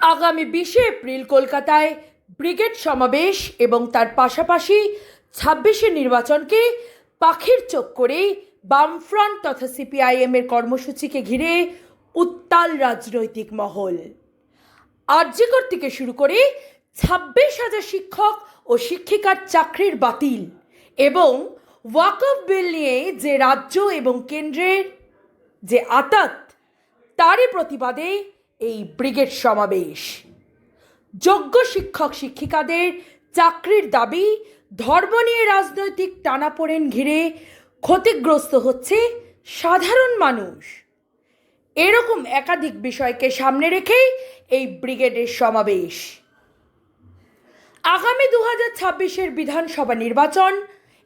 আগামী বিশে এপ্রিল কলকাতায় ব্রিগেড সমাবেশ এবং তার পাশাপাশি ছাব্বিশে নির্বাচনকে পাখির চোখ করে বামফ্রন্ট তথা সিপিআইএম এর কর্মসূচিকে ঘিরে উত্তাল রাজনৈতিক মহল। আর্যিকর থেকে শুরু করে ছাব্বিশ হাজার শিক্ষক ও শিক্ষিকার চাকরির বাতিল এবং ওয়াকফ বিল নিয়ে যে রাজ্য এবং কেন্দ্রের যে আতাত, তারই প্রতিবাদে এই ব্রিগেড সমাবেশ। যোগ্য শিক্ষক শিক্ষিকাদের চাকরির দাবি ধর্ম নিয়ে রাজনৈতিক টানাপোড়েন ঘিরে ক্ষতিগ্রস্ত হচ্ছে সাধারণ মানুষ। এরকম একাধিক বিষয়কে সামনে রেখেই এই ব্রিগেডের সমাবেশ। আগামী দু হাজার ছাব্বিশের বিধানসভা নির্বাচন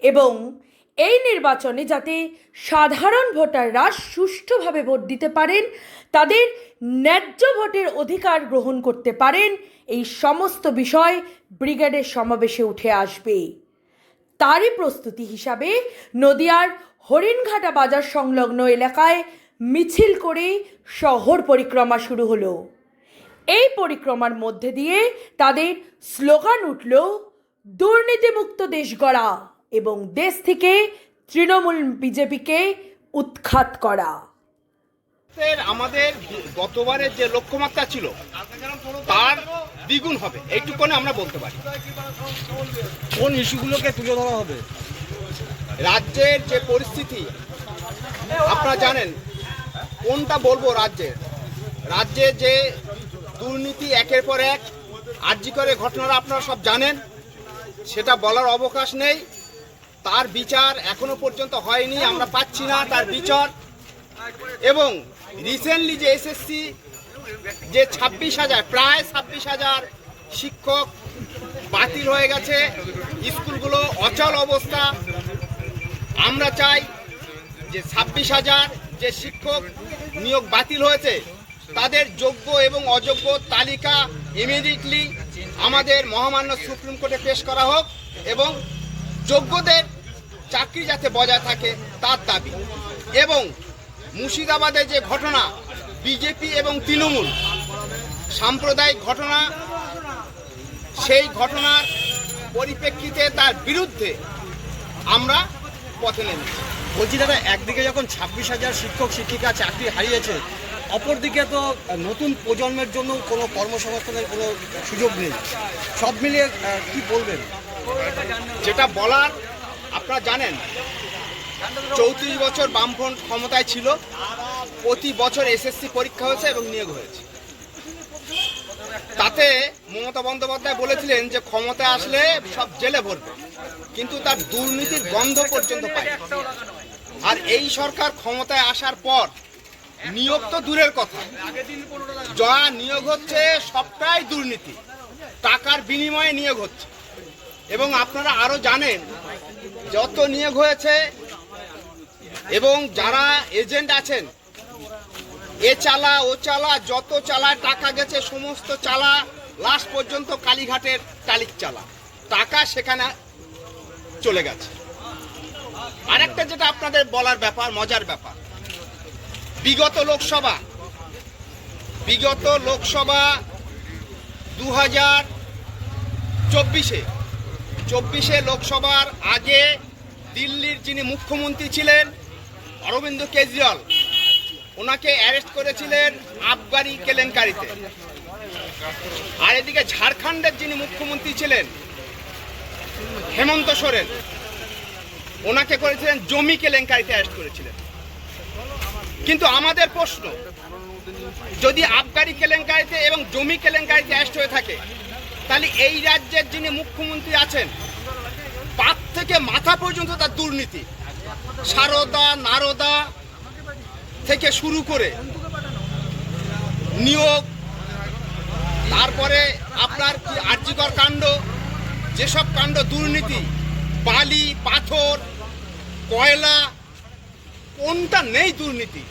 এবং এই নির্বাচনে যাতে সাধারণ ভোটাররা সুষ্ঠুভাবে ভোট দিতে পারেন, তাদের ন্যায্য ভোটের অধিকার গ্রহণ করতে পারেন, এই সমস্ত বিষয় ব্রিগেডের সমাবেশে উঠে আসবে। তারই প্রস্তুতি হিসাবে নদিয়ার হরিণঘাটা বাজার সংলগ্ন এলাকায় মিছিল করে শহর পরিক্রমা শুরু হলো। এই পরিক্রমার মধ্যে দিয়ে তাদের স্লোগান উঠল দুর্নীতিমুক্ত দেশ গড়া এবং দেশ থেকে তৃণমূল বিজেপিকে উৎখাত করা। এর আমাদের গতবারের যে লক্ষ্যমাত্রা ছিল তার দ্বিগুণ হবে। এইটুকুনে আমরা বলতে পারি। কোন ইস্যুগুলোকে তুলে ধরা হবে? রাজ্যের যে পরিস্থিতি আপনারা জানেন কোনটা বলব রাজ্যের? রাজ্যে যে দুর্নীতি একের পর এক আর্যিকরের ঘটনারা আপনারা সব জানেন, সেটা বলার অবকাশ নেই। তার বিচার এখনও পর্যন্ত হয়নি, আমরা পাচ্ছি না তার বিচার। এবং রিসেন্টলি যে এসএসসি যে ছাব্বিশ হাজার, প্রায় ছাব্বিশ হাজার শিক্ষক বাতিল হয়ে গেছে, স্কুলগুলো অচল অবস্থা। আমরা চাই যে ছাব্বিশ হাজার যে শিক্ষক নিয়োগ বাতিল হয়েছে তাদের যোগ্য এবং অযোগ্য তালিকা ইমিডিয়েটলি আমাদের মহামান্য সুপ্রিম কোর্টে পেশ করা হোক এবং যোগ্যদের চাকরি যাতে বজায় থাকে তার দাবি। এবং মুর্শিদাবাদের যে ঘটনা, বিজেপি এবং তৃণমূল সাম্প্রদায়িক ঘটনা, সেই ঘটনার পরিপ্রেক্ষিতে তার বিরুদ্ধে আমরা পথে নেমেছি। বলছি দাদা, একদিকে যখন ছাব্বিশ হাজার শিক্ষক, শিক্ষিকা চাকরি হারিয়েছে অপরদিকে তো নতুন প্রজন্মের জন্য কোনো কর্মসংস্থানের কোনো সুযোগ নেই। সব মিলিয়ে কি বলবেন? যেটা বলার, আপনারা জানেন, চৌত্রিশ বছর বামফ্রন্ট ক্ষমতায় ছিল, প্রতি বছর এসএসসি পরীক্ষা হয়েছে এবং নিয়োগ হয়েছে। তাতে মমতা বন্দ্যোপাধ্যায় বলেছিলেন যে ক্ষমতায় আসলে সব জেলে ভরবে, কিন্তু তার দুর্নীতির গন্ধ পর্যন্ত পায় আর এই সরকার ক্ষমতায় আসার পর নিয়োগ তো দূরের কথা। যা নিয়োগ হচ্ছে সবটাই দুর্নীতি। টাকার বিনিময়ে নিয়োগ হচ্ছে। এবং আপনারা আরও জানেন, যত নিয়োগ হয়েছে এবং যারা এজেন্ট আছেন, এ চালা, ও চালা, যত চালায় টাকা গেছে, সমস্ত চালা লাস্ট পর্যন্ত কালীঘাটের টালিক চালা। টাকা সেখানে চলে গেছে। আরেকটা যেটা আপনাদের বলার ব্যাপার, মজার ব্যাপার বিগত লোকসভা বিগত লোকসভা দু হাজার চব্বিশে চব্বিশে লোকসভার আগে দিল্লির যিনি মুখ্যমন্ত্রী ছিলেন, অরবিন্দ কেজরিওয়াল, ওনাকে অ্যারেস্ট করেছিলেন আবগারি কেলেঙ্কারিতে। আর এদিকে ঝাড়খণ্ডের যিনি মুখ্যমন্ত্রী ছিলেন, হেমন্ত সোরেন, ওনাকে করেছিলেন জমি কেলেঙ্কারিতে অ্যারেস্ট করেছিলেন। কিন্তু আমাদের প্রশ্ন, যদি আবগারি কেলেঙ্কারিতে এবং জমি কেলেঙ্কারিতে অ্যারেস্ট হয়ে থাকে, তাহলে এই রাজ্যের যিনি মুখ্যমন্ত্রী আছেন পাক থেকে মাথা পর্যন্ত তার দুর্নীতি। সারদা, নারদা থেকে শুরু করে নিয়োগ, তারপরে আপনার কি আর্যিকর কাণ্ড, যেসব কাণ্ড দুর্নীতি, বালি, পাথর, কয়লা, কোনটা নেই দুর্নীতি?